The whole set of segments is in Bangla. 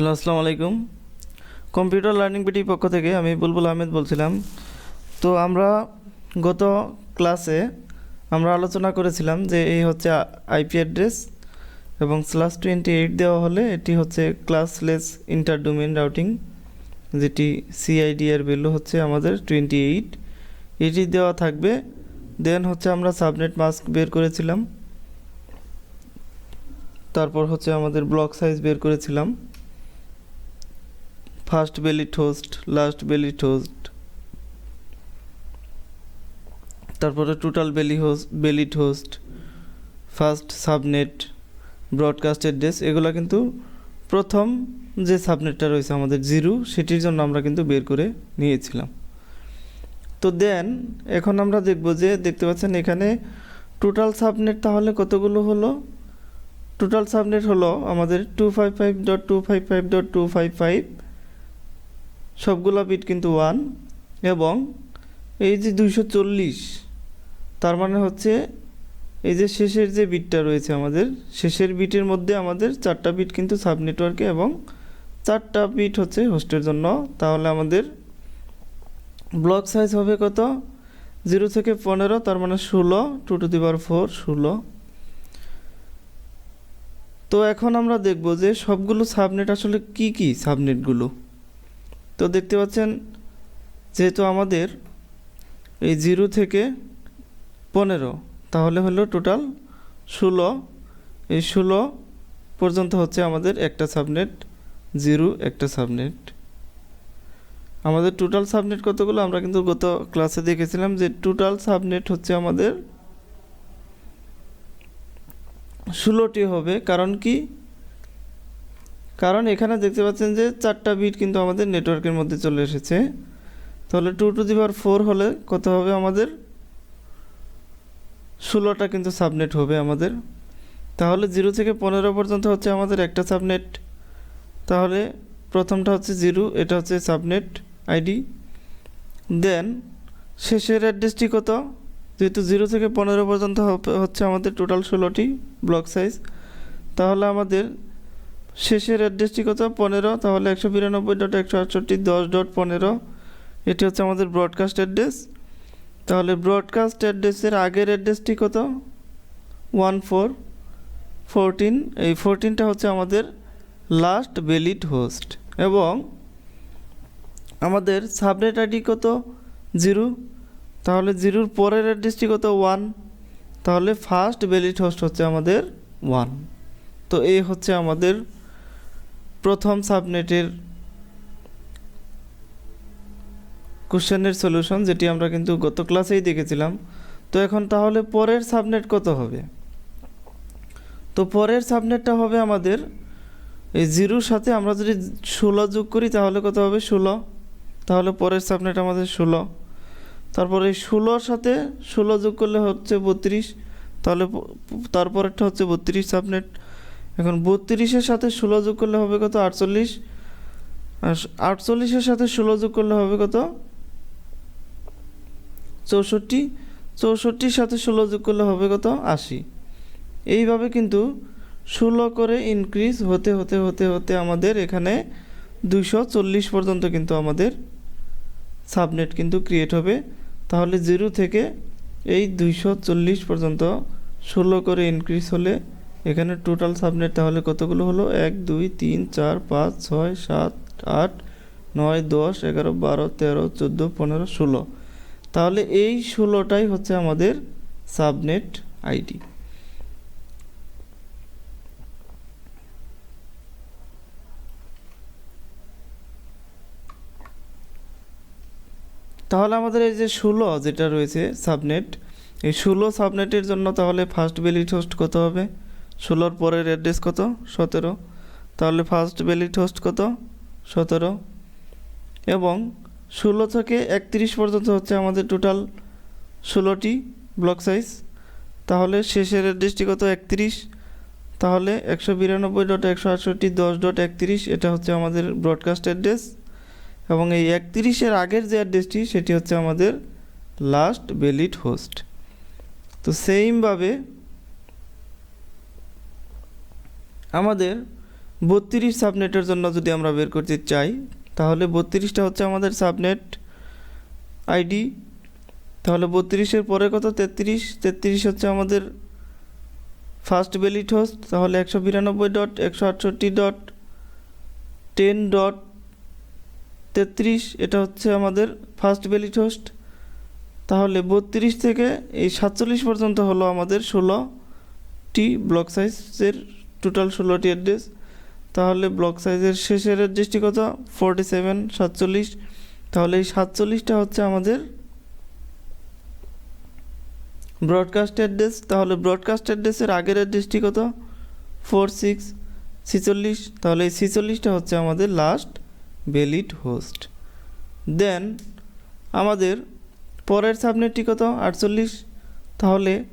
হ্যালো, আসসালামু আলাইকুম। কম্পিউটার লার্নিং বিটির পক্ষ থেকে আমি বুলবুল আহমেদ বলছিলাম। তো আমরা গত ক্লাসে আমরা আলোচনা করেছিলাম যে এই হচ্ছে আইপি অ্যাড্রেস এবং স্ল্যাশ টোয়েন্টি এইট দেওয়া হলে এটি হচ্ছে ক্লাসলেস ইন্টার ডোমেন রাউটিং, যেটি সিআইডি এর ভ্যালু হচ্ছে আমাদের টোয়েন্টি এইট। এটি দেওয়া থাকবে। দেন হচ্ছে আমরা সাবনেট মাস্ক বের করেছিলাম। তারপর হচ্ছে আমাদের ব্লক সাইজ বের করেছিলাম। ফার্স্ট বেলি টোস্ট, লাস্ট বেলি টোস্ট। তারপরে টোটাল বেলি হোস্ট বেলি toast, first subnet broadcast address এগুলো কিন্তু প্রথম যে সাবনেটটা রয়েছে আমাদের জিরো, সেটির জন্য আমরা কিন্তু বের করে নিয়েছিলাম। তো দেন, এখন আমরা দেখব যে দেখতে পাচ্ছেন এখানে টোটাল সাবনেট তাহলে কতগুলো হলো? টোটাল সাবনেট হলো আমাদের two five five dot two five five dot two five five সবগুলো বিট কিন্তু ওয়ান এবং এই যে দুইশো চল্লিশ, তার মানে হচ্ছে এই যে শেষের যে বিটটা রয়েছে আমাদের, শেষের বিটের মধ্যে আমাদের চারটা বিট কিন্তু সাব নেটওয়ার্কে এবং চারটা বিট হচ্ছে হোস্টের জন্য। তাহলে আমাদের ব্লক সাইজ হবে কত? জিরো থেকে পনেরো, তার মানে ষোলো টু টু দি ফোর ষোলো। তো এখন আমরা দেখব যে সবগুলো সাবনেট আসলে কি কি সাবনেটগুলো তো দেখতে পাচ্ছেন, যেহেতু আমাদের এই জিরো থেকে পনেরো, তাহলে হলো টোটাল ষোলো। এই ষোলো পর্যন্ত হচ্ছে আমাদের একটা সাবনেট জিরো একটা সাবনেট আমাদের টোটাল সাবনেট কতগুলো? আমরা কিন্তু গত ক্লাসে দেখেছিলাম যে টোটাল সাবনেট হচ্ছে আমাদের ষোলোটি হবে। কারণ কি? কারণ এখানে দেখতে পাচ্ছেন যে চারটা বিট কিন্তু আমাদের নেটওয়ার্কের মধ্যে চলে এসেছে। তাহলে two to the power four হলে কত হবে আমাদের? ষোলোটা কিন্তু সাবনেট হবে আমাদের। তাহলে জিরো থেকে পনেরো পর্যন্ত হচ্ছে আমাদের একটা সাবনেট তাহলে প্রথমটা হচ্ছে জিরো এটা হচ্ছে সাবনেট আইডি দেন শেষের অ্যাড্রেসটি কত? যেহেতু জিরো থেকে পনেরো পর্যন্ত হচ্ছে আমাদের টোটাল ষোলোটি ব্লক সাইজ তাহলে আমাদের শেষের অ্যাড্রেসটি কত? পনেরো। তাহলে একশো বিরানব্বই ডট একশো আটষট্টি দশ ডট পনেরো। এটি হচ্ছে আমাদের ব্রডকাস্ট অ্যাড্রেস তাহলে ব্রডকাস্ট অ্যাড্রেসের আগের অ্যাড্রেসটি কত? One four. ফোরটিন এই ফোরটিনটা হচ্ছে আমাদের লাস্ট ভ্যালিড হোস্ট এবং আমাদের সাবনেট আইডি কত? জিরো। তাহলে জিরোর পরের অ্যাড্রেসটি কত? ওয়ান। তাহলে ফার্স্ট ভ্যালিড হোস্ট হচ্ছে আমাদের ওয়ান। তো এই হচ্ছে আমাদের প্রথম সাবনেটের কোশ্চেনের সলিউশন যেটি আমরা কিন্তু গত ক্লাসেই দেখেছিলাম। তো এখন তাহলে পরের সাবনেট কত হবে? তো পরের সাবনেটটা হবে আমাদের এই জিরোর সাথে আমরা যদি ষোলো যোগ করি তাহলে কত হবে? ষোলো। তাহলে পরের সাবনেট আমাদের ষোলো। তারপরে ষোলোর সাথে ষোলো যোগ করলে হচ্ছে বত্রিশ। তাহলে তারপরেরটা হচ্ছে বত্রিশ সাবনেট এখন বত্রিশের সাথে ষোলো যোগ করলে হবে কত? আটচল্লিশ। আর আটচল্লিশের সাথে ষোলো যোগ করলে হবে কত? চৌষট্টি। চৌষট্টির সাথে ষোলো যোগ করলে হবে কত? আশি। এইভাবে কিন্তু ষোলো করে ইনক্রিজ হতে হতে হতে হতে আমাদের এখানে দুশো চল্লিশ পর্যন্ত কিন্তু আমাদের সাবনেট কিন্তু ক্রিয়েট হবে। তাহলে জিরো থেকে এই দুইশো চল্লিশ পর্যন্ত ষোলো করে ইনক্রিজ হলে এখানে টোটাল সাবনেট তাহলে কতগুলো হলো? এক, দুই, তিন, চার, পাঁচ, ছয়, সাত, আট, নয়, দশ, এগারো, বারো, তেরো, চোদ্দ, পনেরো, ষোলো। তাহলে এই ষোলোটাই হচ্ছে আমাদের সাবনেট আইডি তাহলে আমাদের এই যে ষোলো যেটা রয়েছে সাবনেট এই ষোলো সাবনেটের জন্য তাহলে ফার্স্ট ভ্যালিড হোস্ট কত হবে? ষোলোর পরের অ্যাড্রেস কত? সতেরো। তাহলে ফার্স্ট ভ্যালিড হোস্ট কত? সতেরো। এবং ষোলো থেকে একত্রিশ পর্যন্ত হচ্ছে আমাদের টোটাল ষোলোটি ব্লক সাইজ তাহলে শেষের অ্যাড্রেসটি কত? একত্রিশ। তাহলে একশো বিরানব্বই ডট একশো আটষট্টি দশ ডট একত্রিশ, এটা হচ্ছে আমাদের ব্রডকাস্ট অ্যাড্রেস এবং এই একত্রিশের আগের যে অ্যাড্রেসটি সেটি হচ্ছে আমাদের লাস্ট ভ্যালিড হোস্ট তো সেইমভাবে আমাদের বত্রিশ সাবনেটের জন্য যদি আমরা বের করতে চাই, তাহলে বত্রিশটা হচ্ছে আমাদের সাবনেট আইডি তাহলে বত্রিশের পরে কত? তেত্রিশ। তেত্রিশ হচ্ছে আমাদের ফার্স্ট বেলিট হোস্ট তাহলে একশো বিরানব্বই ডট একশো আটষট্টি ডট টেন ডট তেত্রিশ। এটা হচ্ছে আমাদের ফার্স্ট বেলিট হোস্ট তাহলে বত্রিশ থেকে এই সাতচল্লিশ পর্যন্ত হলো আমাদের ষোলোটি ব্লক সাইজের টোটাল ষোলোটি অ্যাড্রেস। তাহলে ব্লক সাইজের শেষের অ্যাড্রেসটি কত? ফোরটি সেভেন, সাতচল্লিশ। তাহলে এই সাতচল্লিশটা হচ্ছে আমাদের ব্রডকাস্ট অ্যাড্রেস তাহলে ব্রডকাস্ট অ্যাড্রেসের আগের অ্যাড্রেসটি কত? ফোর সিক্স ছিচল্লিশ। তাহলে এই ছিচল্লিশটা হচ্ছে আমাদের লাস্ট ভ্যালিড হোস্ট দেন আমাদের পরের সাবনেটটি কত? আটচল্লিশ। তাহলে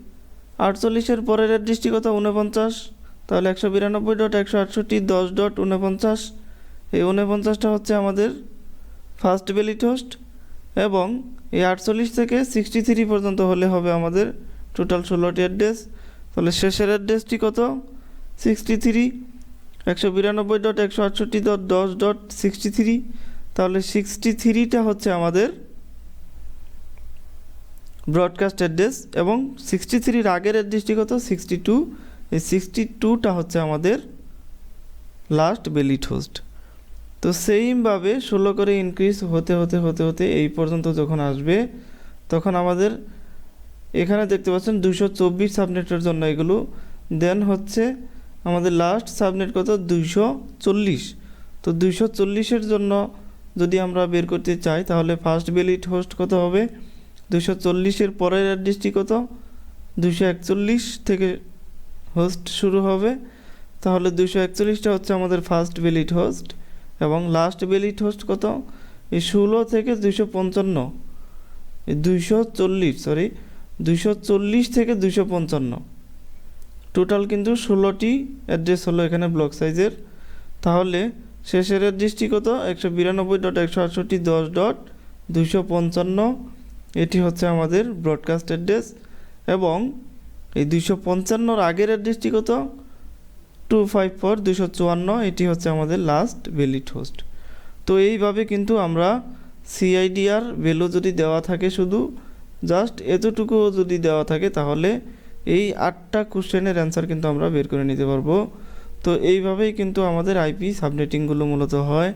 আটচল্লিশের পরের অ্যাড্রেসটি কত? উনপঞ্চাশ তাহলে একশো বিরানব্বই ডট একশো আটষট্টি দশ ডট উনপঞ্চাশ এই উনপঞ্চাশটা হচ্ছে আমাদের ফার্স্ট ভ্যালিড হোস্ট এবং এই আটচল্লিশ থেকে সিক্সটি থ্রি পর্যন্ত হলে হবে আমাদের টোটাল ষোলোটি অ্যাড্রেস তাহলে শেষের অ্যাড্রেসটি কত? সিক্সটি থ্রি একশো বিরানব্বই ডট একশো আটষট্টি ডট দশ ডট সিক্সটি থ্রি তাহলে সিক্সটি থ্রিটা হচ্ছে আমাদের ব্রডকাস্ট অ্যাড্রেস এবং সিক্সটি থ্রির আগের অ্যাড্রেসটি কত? সিক্সটি টু এই সিক্সটি টুটা হচ্ছে আমাদের লাস্ট বেলিট হোস্ট তো সেইমভাবে ষোলো করে ইনক্রিজ হতে হতে হতে হতে এই পর্যন্ত যখন আসবে, তখন আমাদের এখানে দেখতে পাচ্ছেন দুশো চব্বিশ সাবনেটের জন্য এগুলো। দেন হচ্ছে আমাদের লাস্ট সাবনেট কত? দুইশো চল্লিশ। তো দুইশো চল্লিশের জন্য যদি আমরা বের করতে চাই, তাহলে ফার্স্ট বেলিট হোস্ট কত হবে? দুশো চল্লিশের পরের অ্যাড্রেসটি কত? দুশো একচল্লিশ থেকে হোস্ট শুরু হবে। তাহলে দুশো একচল্লিশটা হচ্ছে আমাদের ফার্স্ট বেলিট হোস্ট এবং লাস্ট বেলিট হোস্ট কত? এই ষোলো থেকে দুশো পঞ্চান্ন। দুইশো চল্লিশ সরি দুশো চল্লিশ থেকে দুশো পঞ্চান্ন। টোটাল কিন্তু ষোলোটি অ্যাড্রেস হলো এখানে ব্লক সাইজের তাহলে শেষের অ্যাড্রেসটি কত? একশো বিরানব্বই ডট একশো আটষট্টি দশ ডট দুশো পঞ্চান্ন। এটি হচ্ছে আমাদের ব্রডকাস্ট অ্যাড্রেস এবং এই দুশো পঞ্চান্নর আগের অ্যাড্রেসটি কত? টু ফাইভ ফোর দুশো চুয়ান্ন, এটি হচ্ছে আমাদের লাস্ট ভ্যালিড হোস্ট তো এইভাবে কিন্তু আমরা সিআইডিআর ভ্যালু যদি দেওয়া থাকে শুধু জাস্ট এতটুকু যদি দেওয়া থাকে তাহলে এই আটটা কোশ্চেনের অ্যান্সার কিন্তু আমরা বের করে নিতে পারব। তো এইভাবেই কিন্তু আমাদের আইপি সাবনেটিংগুলো মূলত হয়।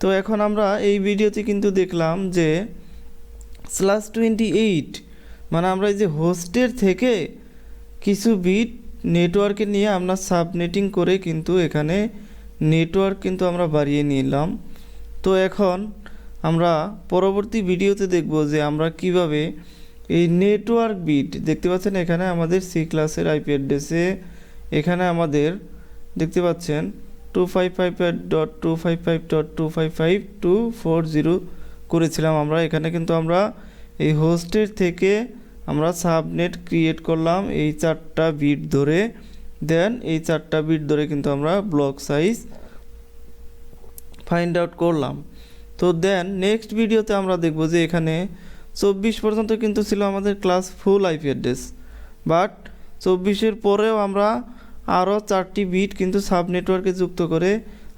তো এখন আমরা এই ভিডিওতে কিন্তু দেখলাম যে স্লাস টোয়েন্টি এইট মানে আমরা এই যে হোস্টের থেকে কিছু বিট নেটওয়ার্কে নিয়ে আমরা সাবনেটিং করে কিন্তু এখানে নেটওয়ার্ক কিন্তু আমরা বাড়িয়ে নিলাম। তো এখন আমরা পরবর্তী ভিডিওতে দেখব যে আমরা কীভাবে এই নেটওয়ার্ক বিট দেখতে পাচ্ছেন এখানে আমাদের সি ক্লাসের আইপি অ্যাড্রেসে এখানে আমাদের দেখতে পাচ্ছেন two five five dot two five five dot two five five two four zero করেছিলাম আমরা। এখানে কিন্তু আমরা এই হোস্টের থেকে আমরা সাবনেট ক্রিয়েট করলাম, এই চারটা বিট ধরে। দেন এই চারটা বিট ধরে কিন্তু আমরা ব্লক সাইজ ফাইন্ড আউট করলাম। তো দেন নেক্সট ভিডিওতে আমরা দেখব যে এখানে চব্বিশ পর্যন্ত কিন্তু ছিল আমাদের class full IP address but চব্বিশের পরেও আমরা আরও চারটি বিট কিন্তু সাব নেটওয়ার্কে যুক্ত করে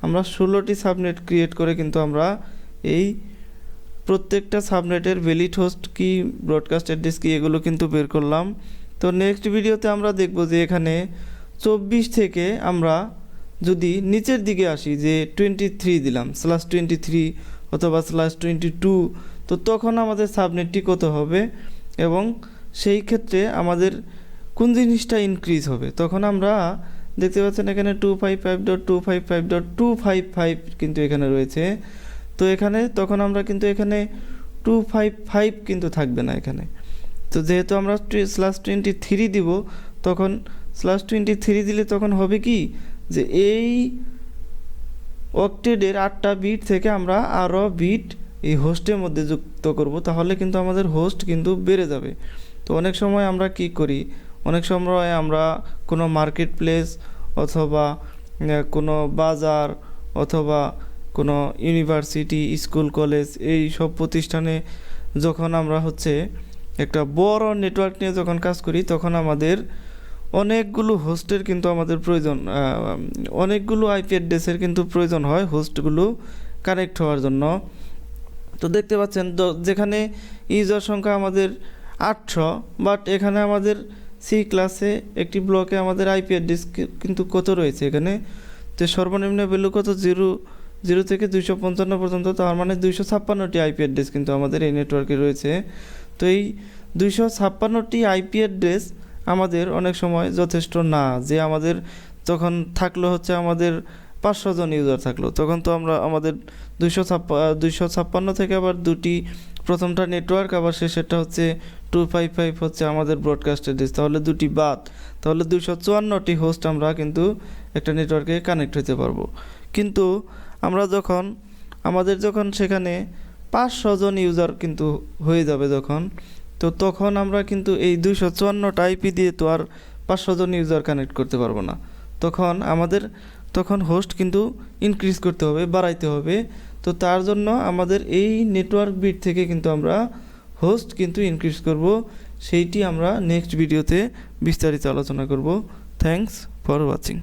আমরা ষোলোটি সাবনেট ক্রিয়েট করে কিন্তু আমরা এই প্রত্যেকটা সাবনেটের ভ্যালিড হোস্ট কি ব্রডকাস্ট অ্যাড্রেস কি, এগুলো কিন্তু বের করলাম। তো নেক্সট ভিডিওতে আমরা দেখব যে এখানে চব্বিশ থেকে আমরা যদি নিচের দিকে আসি, যে টোয়েন্টি থ্রি দিলাম স্লাস টোয়েন্টি থ্রি অথবা স্লাস টোয়েন্টি টু তো তখন আমাদের সাবনেটটি কত হবে? এবং সেই ক্ষেত্রে আমাদের কোন জিনিসটা ইনক্রিজ হবে? তখন আমরা দেখতে পাচ্ছেন এখানে two five five dot two five five dot two five five কিন্তু এখানে রয়েছে। তো এখানে তখন আমরা কিন্তু এখানে টু ফাইভ ফাইভ কিন্তু থাকবে না এখানে। তো যেহেতু আমরা স্লাস টোয়েন্টি থ্রি দিব, তখন স্লাস টোয়েন্টি থ্রি দিলে তখন হবে কি? যে এই অক্টেডের আটটা বিট থেকে আমরা আরও বিট এই হোস্টের মধ্যে যুক্ত করব, তাহলে কিন্তু আমাদের হোস্ট কিন্তু বেড়ে যাবে। তো অনেক সময় আমরা কি করি? অনেক সময় আমরা কোনো মার্কেট প্লেস অথবা কোনো বাজার অথবা কোনো ইউনিভার্সিটি, স্কুল, কলেজ এই সব প্রতিষ্ঠানে যখন আমরা হচ্ছে একটা বড় নেটওয়ার্ক নিয়ে যখন কাজ করি, তখন আমাদের অনেকগুলো হোস্টের কিন্তু আমাদের প্রয়োজন অনেকগুলো আইপি অ্যাড্রেসের কিন্তু প্রয়োজন হয় হোস্টগুলো কানেক্ট হওয়ার জন্য। তো দেখতে পাচ্ছেন যেখানে ইউজার সংখ্যা আমাদের আটশো বাট এখানে আমাদের সি ক্লাসে একটি ব্লকে আমাদের আইপি অ্যাড্রেস কিন্তু কত রয়েছে এখানে? তো সর্বনিম্ন ভ্যালু কত? জিরো জিরো থেকে দুইশো পঞ্চান্ন পর্যন্ত তার মানে দুইশো ছাপ্পান্নটি আইপি অ্যাড্রেস কিন্তু আমাদের এই নেটওয়ার্কে রয়েছে। তো এই দুইশো ছাপ্পান্নটি আইপি অ্যাড্রেস আমাদের অনেক সময় যথেষ্ট না, যে আমাদের তখন থাকল হচ্ছে আমাদের পাঁচশো জন ইউজার থাকল। তখন তো আমরা আমাদের দুইশো ছাপ্পা দুইশো ছাপ্পান্ন থেকে আবার দুটি প্রথমটা নেটওয়ার্ক আবার শেষেরটা হচ্ছে টু ফাইভ ফাইভ হচ্ছে আমাদের ব্রডকাস্ট অ্যাড্রেস তাহলে দুটি বাদ। তাহলে দুইশো চুয়ান্নটি হোস্ট আমরা কিন্তু একটা নেটওয়ার্কে কানেক্ট হতে পারব। কিন্তু আমরা যখন, আমাদের যখন সেখানে পাঁচশো জন ইউজার কিন্তু হয়ে যাবে যখন, তো তখন আমরা কিন্তু এই দুইশো চুয়ান্নটা আইপি দিয়ে তো আর পাঁচশো জন ইউজার কানেক্ট করতে পারব না। তখন আমাদের, তখন হোস্ট কিন্তু ইনক্রিজ করতে হবে, বাড়াইতে হবে। তো তার জন্য আমাদের এই নেটওয়ার্ক বিট থেকে কিন্তু আমরা হোস্ট কিন্তু ইনক্রিজ করব। সেইটি আমরা নেক্সট ভিডিওতে বিস্তারিত আলোচনা করব। Thanks for watching